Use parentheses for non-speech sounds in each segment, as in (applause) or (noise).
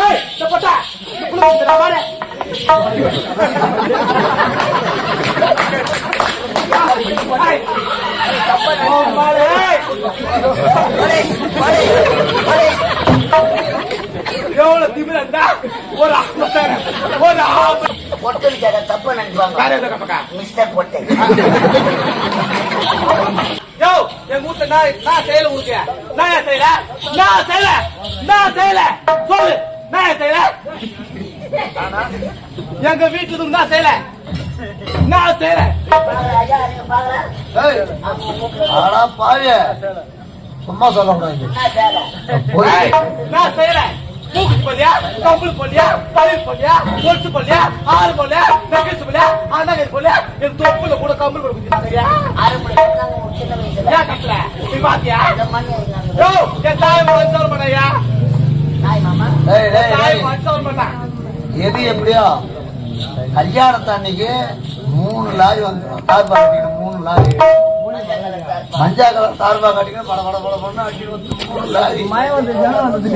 ஏய் இந்த போட்டா புள்ள வந்துடா பாரு ஏய், ஓ, பாரு. எவ்வளவு திமிரண்டா ஒரு ஆம்பளை ஒரு ஆம்பளை பொட்டல் கேட்க தப்பா நினைப்பாங்க. மிஸ்டர் பொட்டை யோ என் வீட்டுல நான் நான் செய்யல உனக்கு. நான் செய்யல? நான் செய்யல. நான் செய்யல. சொல்லு. நான் செய்யல? எங்க வீட்டுல நான் செய்யல. நான் செய்யல. ஆனா பாவிய. சும்மா வேலை ஏய், நான் செய்யல. மூக்கு போலியா? கம்பளி போலியா? பயிர் போலியா? ஒட்டு போலியா? ஆறு போலியா? நகைச்சு போலியா? அண்ணகை போலியா? என் தொப்புல கூட கம்பளி கூட ஏன் கட்டல? நீ பாத்தியா? என் தாய் மனுஷன் பண்ணையா நாய் மாமா டேய் டேய் தாய் டேய் மனுஷன் பண்ணான் எது எப்படியோ கல்யாணத்து அன்னைக்கு மூணு லாரி வந்து சார்பா கட்டிக்கணும் மூணு லாரி. மஞ்சா கலர் சார்பா கட்டிக்கணும் பட பட பட பண்ண அடிக்கணும் வந்து மூணு லாரி.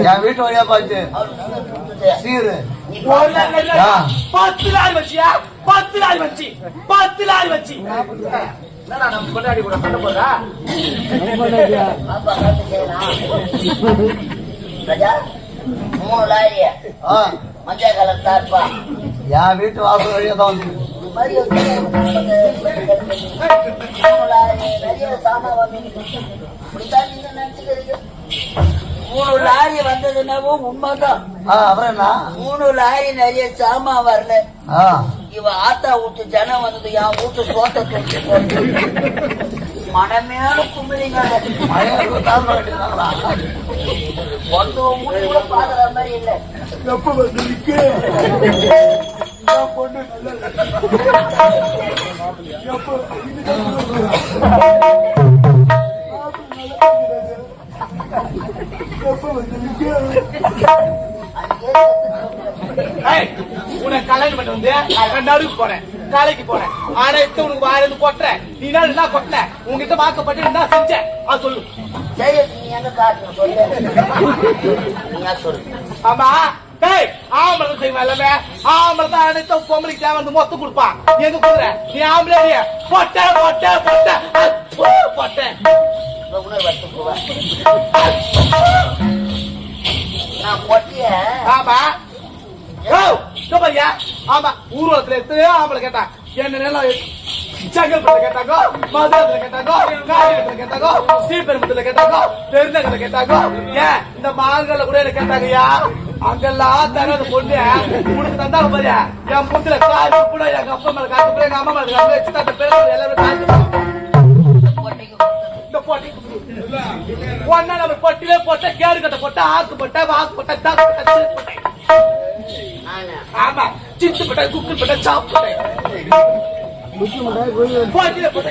என் வீட்டு வழியா பாச்சு. சீரு. பத்து நாள் வச்சியா பத்து நாள் வச்சு பத்து நாள் வச்சு என்னடா நம்ம கொண்டாடி கூட பண்ண போறா? (laughs) ராஜா மஞ்சள் கலர் தார்ப்பா என் வீட்டு வாசல் வழியா தான் வந்து மூணு லாரி நிறைய சாமான் வந்து இப்படித்தான் நீங்க நினைச்சுக்கிறீங்க? மூணு லாரி வந்ததுனாவோ உண்மைதான் அப்புறம் மூணு லாரி நிறைய சாமான் வரல. இவ ஆத்தா வீட்டு ஜனம் வந்தது என் வீட்டு சோத்த தொட்டு மனமேல கும்பிடுங்க ஒன்று மூணு கூட பாக்குற மாதிரி இல்ல. எப்ப வந்து நிக்கு ஏய், உன்னை கல்யாணம் பண்ணி வந்து நடுவுக்கு போறேன். காலைக்கு போறேன். ஆனா இப்ப உனக்கு வாயிலிருந்து கொட்டுறேன் நீ என்ன என்ன கொட்டின உங்ககிட்ட வாக்கப்பட்டு என்ன செஞ்ச. அது சொல்லு. காட்டு ஆமா. டேய் ஆம்பளை தான் செய்வான் எல்லாமே. ஆம்பளை தான் அனைத்து பொம்பளைக்கு தேவை வந்து மொத்தம் கொடுப்பான் எங்க கொடுக்குற? நீ ஆம்பளை பொட்ட பொட்ட பொட்ட. பொட்ட. நான் பொட்டிய ஆமா. பாரியா ஆமா ஊர்வலத்துல எடுத்து ஆம்பளை கேட்டான் என்ன நிலம் செங்கல்பட்டுல கேட்டாங்க மதுரத்துல கேட்டாங்க காரியத்துல கேட்டாங்க ஸ்ரீபெரும்புத்துல கேட்டாங்க பெருநகரத்துல கேட்டாங்க. ஏன்? இந்த மாங்கல்ல கூட என்ன கேட்டாங்கய்யா? அங்கெல்லாம் தராத பொண்ணு. உனக்கு தந்தாங்க பாரியா என் புத்துல காசு கூட எங்க அப்பா மேல காசு கூட எங்க அம்மா மேல காசு வச்சு அந்த பேர் எல்லாரும் காசு இந்த போட்டி ஒன்னா நம்ம பொட்டிலே போட்ட கேடு கட்ட போட்ட ஆக்கு போட்ட வாக்கு போட்ட தாக்கு போட்ட. ஆமா சித்து போட்ட குக்கு போட்ட சாப்பு போட்ட போட்டியில போட்ட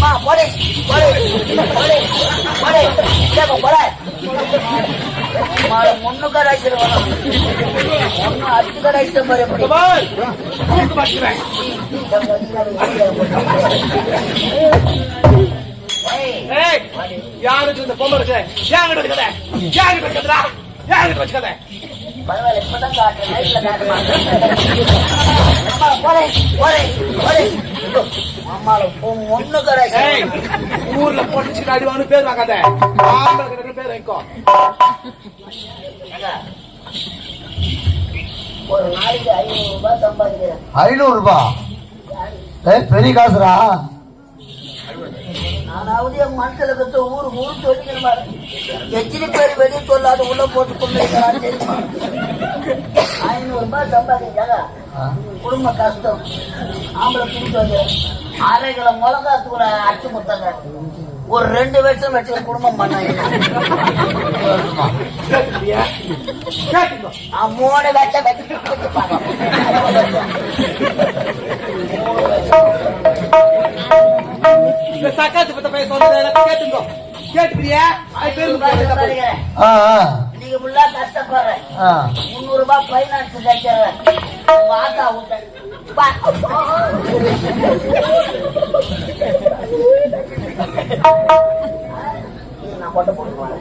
மா போடே போடே போடே போடே கேப்ப போடே முன்னு கடாய்ச்சிரு வரும் ஒன்னு மாட்டிக்கிறேன். ஏய் ஏய், யாருக்கு இந்த பொம்பளை இருக்கு? என்கிட்ட வச்சுக்காத. என்கிட்ட வச்சுக்காதடா. என்கிட்ட பரவாயில்ல இப்பதான் காட்டுறேன் நைட்ல காட்ட மாட்டேன் அம்மால ஊர்ல பொடிச்சுக்கிட்டு அடிவான்னு பேர் வாங்காத ஆம்பளை பேர் வைக்கோ ஒரு நாளைக்கு ஐநூறு ரூபாய் சம்பாதிக்கிறேன் ஐநூறு ரூபாய் பெரிய காசுடா நானாவது என் மனசுல கத்த ஊரு ஊரு சொல்லிக்கிறேன் எத்தனை பேர் வெளியே சொல்லாத உள்ள போட்டு கொண்டு தெரியுமா ஐநூறு ரூபாய் சம்பாதிச்சாங்க. குடும்ப கஷ்டம். ஆம்பளை வந்து அரை கிலோ மிளகா தூளை அடிச்சு கொடுத்தாங்க. ஒரு ரெண்டு வருஷம் வச்சு குடும்பம் பண்ணாங்க. மூணு வருஷம் வச்சு இந்த சக்காத்து பத்த. கேட்டுக்கிறியா? அது நீங்க ஃபுல்லா கஷ்டப்படுறேன் முந்நூறு ரூபாய் பைனான்ஸ் விட்டேன் பா. இது நான் கொண்டு போடுவேன்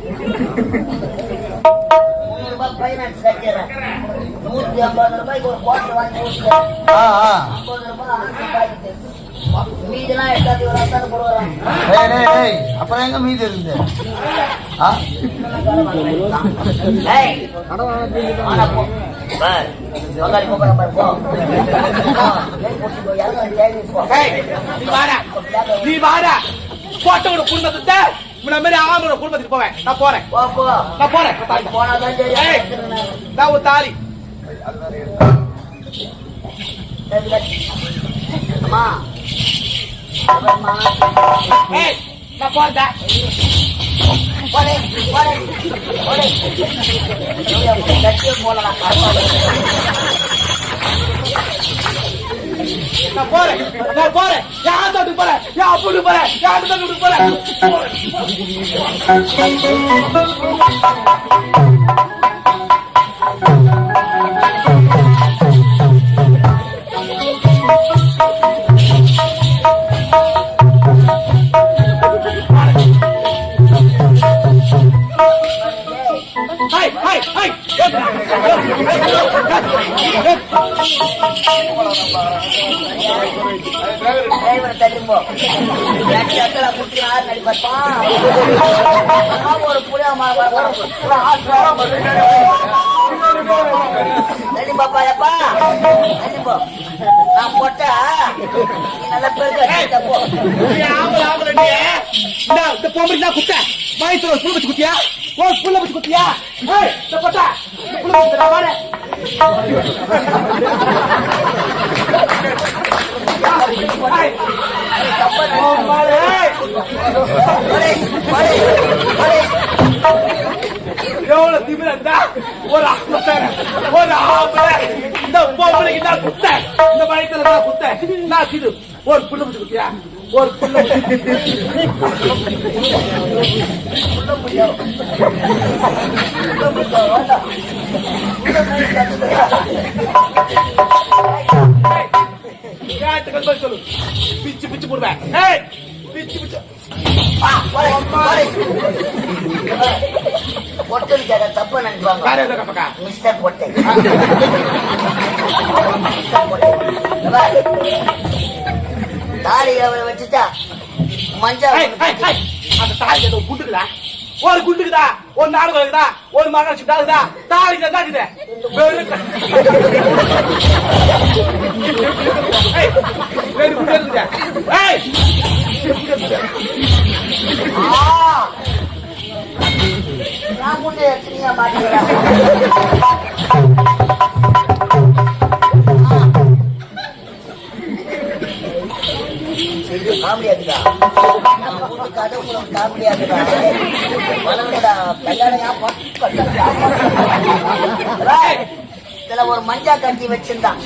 முந்நூறு ரூபாய் பைனான்ஸ் நூத்தி ஐம்பது ரூபாய்க்கு ஒரு கோட்டை வாங்கி கொடுக்குறேன் ஆ ஆ ஐம்பது மீதெல்லாம் எட்டாவது ஒரு டேய் டேய் அப்புறம் எங்க மீதி இருந்து ஆ ஏய், ஆனா போ. பார், பங்காளி கூப்பிடுறேன் பாரு, போ. ஆ, ஏய், புடிச்சு போ, இறங்கு, தேடி போ. ஏய், நீ வாடா. நீ வாடா. போட்டவனோட குடும்பத்தை உன்னை மாதிரி ஆம்பளை குடும்பத்துக்கு போவேன் நான் போறேன் போ, போ. நான் போறேன் நான் ஒரு தாலி. அம்மா. அவம்மா. ஏய் நான் போறேன்டா போடே, நான் போறேன் நான் போறேன் யார் தோட்டுக்கு போறேன் யார் அப்படி போறேன் யார் தோட்டுக்கு போறேன் (laughs) (laughs) ஒரு புளியா. தள்ளி பாப்பா எப்பா நான் போட்டா நல்ல பெருக்க வச்சுட்ட போ நீ ஆம்பளை ஆம்பளை நீ. இந்தா, இந்த பொம்பளைக்கு தான் குத்த. வயசுல ஒரு புள்ள வச்சு குத்தியா? ஒரு புள்ள வச்சு குத்தியா? பட்டா, புள்ள வச்சு இது, ஒரு புள்ள வச்சு குத்தியா? ஒரு புள்ள வச்சு சொல்லு பிச்சு பிச்சு போடுவேன் பிச்சு பிச்சு ஆ, போடே, போடே. பொட்டுன்னு கேட்டா தப்பா நினைப்பாங்க மிஸ்டர் பொட்டை. மிஸ்டர் பொட்டை. இந்த பாரு. தாலி அவரை வச்சுட்டா மஞ்சள் அந்த தாலி ஏதோ குண்டுக்குதா? ஒரு குண்டுக்குதா? ஒரு நாடகம் இருக்குதா ஒரு மகன் சுட்டாக்குதா தாலி தான் இருக்குது வெறும் க- ஏய், ரெண்டு குண்டு இருக்குதா ஏய் கொண்டு எத்தனையா நம்ம கதை கூட வளர்ந்துடா கல்யாணம் ஏன் இதுல ஒரு மஞ்சா கஞ்சி வச்சிருந்தான்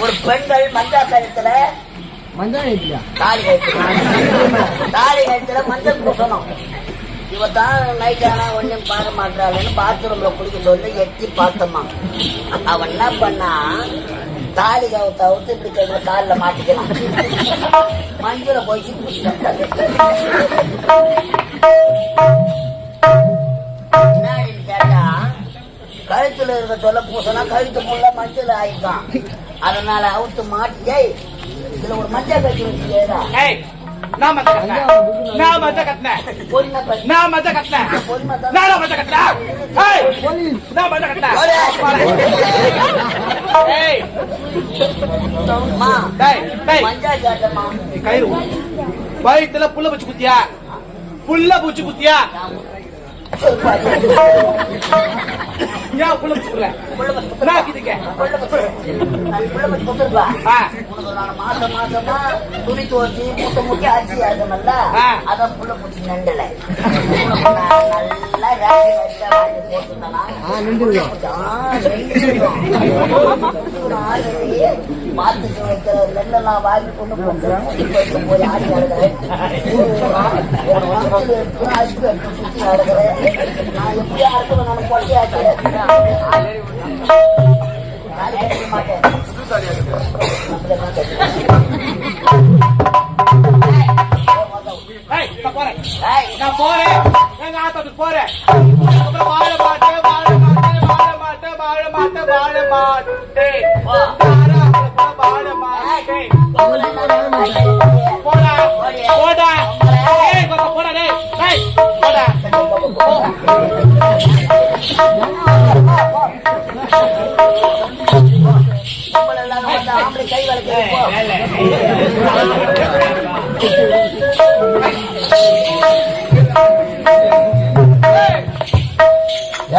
ஒரு பெண்கள் மஞ்சா கழுத்துல தாலி கழுத்துல தாலி கழுத்துல மஞ்சள் பூசணும் இவ தான் நைட் ஆனா பார்க்க மாட்டாளன்னு பாத்ரூம்ல குளிக்க சொல்லி எட்டி பார்த்தம்மா. அவன் என்ன பண்ணா தாலி கவுத்த அவுத்து இப்படி கையில காலில் மாட்டிக்கலாம் மஞ்சளை போய் என்னடின்னு கேட்டா கழுத்துல இருக்க சொல்ல பூசனா கழுத்து முள்ள மஞ்சள் ஆயிட்டான். அதனால அவுத்து மாட்டி இதுல ஒரு மஞ்சள் கட்டி வச்சுக்கேடா கட்டினேன் பொறுமை தான். நான் மத்த கட்டினேன் ஏய் நான் மத்த கட்டினேன் ஏய் அம்மா, டேய் டேய் மஞ்சா காட்டம்மா. கயிறு வயித்துல புள்ள பூச்சி குத்தியா புள்ள பூச்சி குத்தியா ஏன் புள்ள பூச்சி குத்தல நான் நான் மாசம் மாசமா துணி துவச்சி மூட்டை மூட்டை அரிசி ஆகணும்ல அதான் புள்ள பூச்சி நண்டல உனக்கு நல்லா வைக்கிற நெல்லெல்லாம் வாங்கி கொண்டு போய் ஆடி நடக்கிறேன். நான் எப்படி அறுக்கணும் நான் பொட்டியாச்சு நாளைக்கு கட்ட மாட்டேன் அப்படியே மாட்டேன். ஏய் நான் போறேன் ஏய், நான் போறேன் எங்க ஆத்தாத்துக்கு போறேன் அப்புறம் வாழ மாட்டேன் வாழ மாட்டேன் வாழ மாட்டேன் வாழ மாட்டேன் வாழ மாட்டேன் யாரா அப்புறம் வாழ மாட்டேன் உங்களை நான் மாட்டேன். போடா போடா ஏய் கொஞ்சம் போடா டேய் டேய் போடா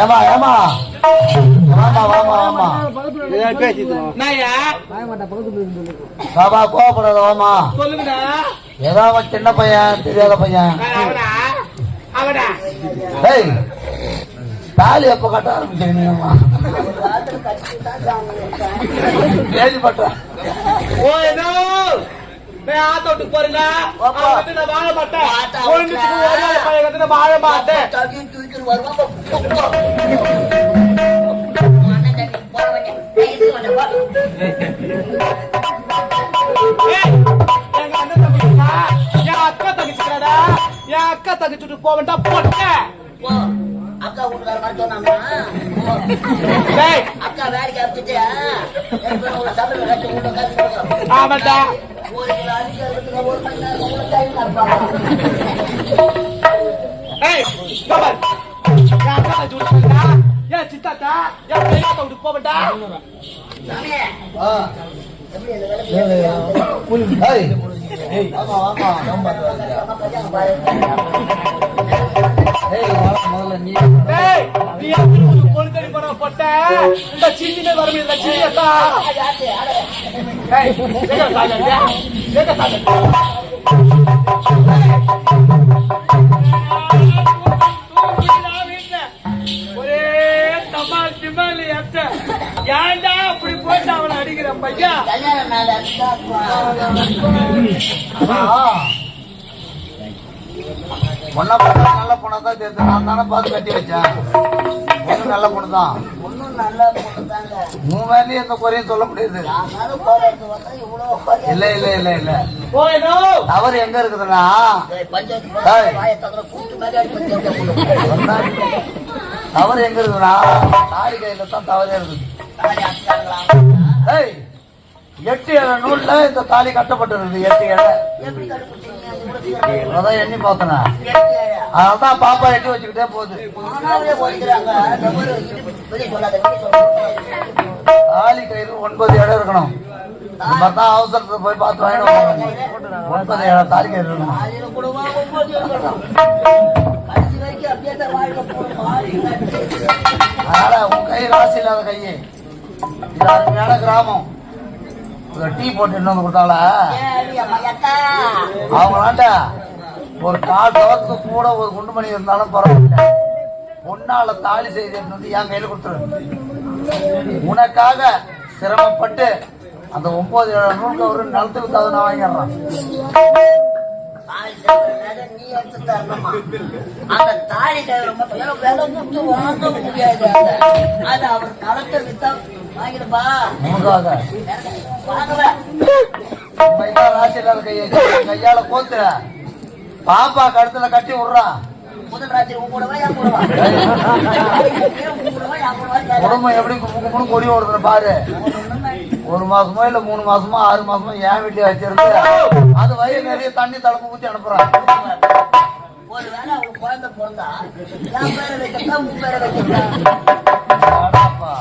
ஏமா ஏமா. பாபா கோவப்படாத வாமா. ஏதோ அவன் சின்ன பையன் தெரியாத பையன். தாலி எப்ப கட்ட சாமி வச்சேன். கேள்விப்பட்டேன். ஓ ஏதோ? ஆத்தோட்டுக்கு போறேங்க வாழ மாட்டேன். வாழ மாட்டேன். என் அக்கா தங்கச்சிக்கிறாடா என் அக்கா தங்கச்சிட்டு போவேன்டா போட்டேன். வீட்டுக்கார மாதிரி சொன்னாமா? அக்கா வேலைக்கு உள்ள சபையில கட்டி. ஆமாடா ஒரு கிலோ அரிசி ஒரு மணி நேரம் டைம் இருப்பாங்க. விட்டு போவேன்டா என் சித்தாத்தா என் பெரியத்தா விட்டு போவேன்டா சாமி, ஆ. எப்படி இந்த வேலை இந்த சின்ன வரும் இந்த சின்னத்தா யாரு, யாரு? ஒரே தமால் திமால் அத்த. ஏன்டா அப்படி போட்டு அவனை அடிக்கிற பையன் பொண்ணை பார்த்தா நல்ல பொண்ணை தான் தெரியுது நான் தானே பார்த்து கட்டி வச்சேன். பொண்ணு நல்ல பொண்ணு தான். உன் எந்த குறையும் சொல்ல முடியாது. இல்ல இல்ல இல்ல இல்ல. தவறு எங்க இருக்குதுன்னா. தவறு எங்க இருக்குதுன்னா தாலி கையில தான் தவறே இருக்குது. எட்டு இழ நூல்ல இந்த தாலி கட்டப்பட்டிருக்குது எட்டு அதான் எண்ணி பார்த்தனா. அதான் பாப்பா எட்டி வச்சுக்கிட்டே போகுது. தாலி கையில் ஒன்பது இடம் இருக்கணும். தான் அவசரத்துல போய் பார்த்து வாங்கிட்டு வாங்க ஒன்பது இடம் தாலி கையில் இருக்கணும். அதனால உன் கை ராசி இல்லாத கையே. இது அருமையான கிராமம். டீ போட்டு இன்னொன்று கொடுத்தாங்களா. அவங்களாண்ட ஒரு கால் தவத்துக்கு கூட ஒரு குண்டுமணி இருந்தாலும் பரவாயில்ல. பொண்ணால தாலி செய்து வந்து என் கையில கொடுத்துரு. உனக்காக சிரமப்பட்டு அந்த ஒன்பது நூல் கவரு நிலத்துக்கு தகுந்த நான் வாங்கிடுறான்? அந்த தாலி முடியாது. அதை. அவர் நலத்தை வித்தா வாங்கிடுப்பா. கையை கையால கோத்துற. பாப்பா கழுத்துல கட்டி விடுறான் குடும்பம் (laughs) எப்படி கும்பு கும்புன்னு கொடி ஓடுதுன்னு பாரு. ஒரு மாசமோ இல்ல மூணு மாசமோ ஆறு மாசமோ என் வீட்லயே வச்சிருந்து அது வயிறு நிறைய தண்ணி தடுப்பு ஊத்தி அனுப்புறான் ஒருவேளை அவங்களுக்கு குழந்தை பிறந்தா என் பேரை வைக்கிறதா உன் பேரை வைக்கிறதா ஆடாப்பா.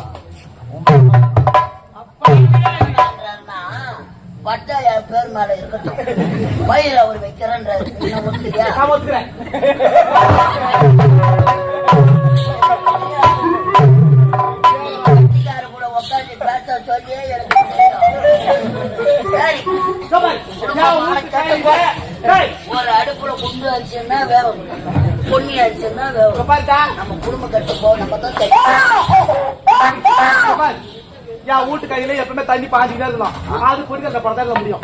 பேர் மேல இருக்கட்டும். வயிறு அவர் கட்சிக்கார கூட உட்காந்து பேச சொல்லி எனக்கு கையில, ஒரு அடுப்புல குண்டு அரிசின்னா வேகும் பொன்னி அரிசின்னா வேகும் நம்ம குடும்ப கட்டு போ நம்ம தான். என் வீட்டு கையில எப்பவுமே தண்ணி பாஞ்சுக்கிட்டே இருக்கணும் அது பிடிக்க அந்த படத்தை முடியும்.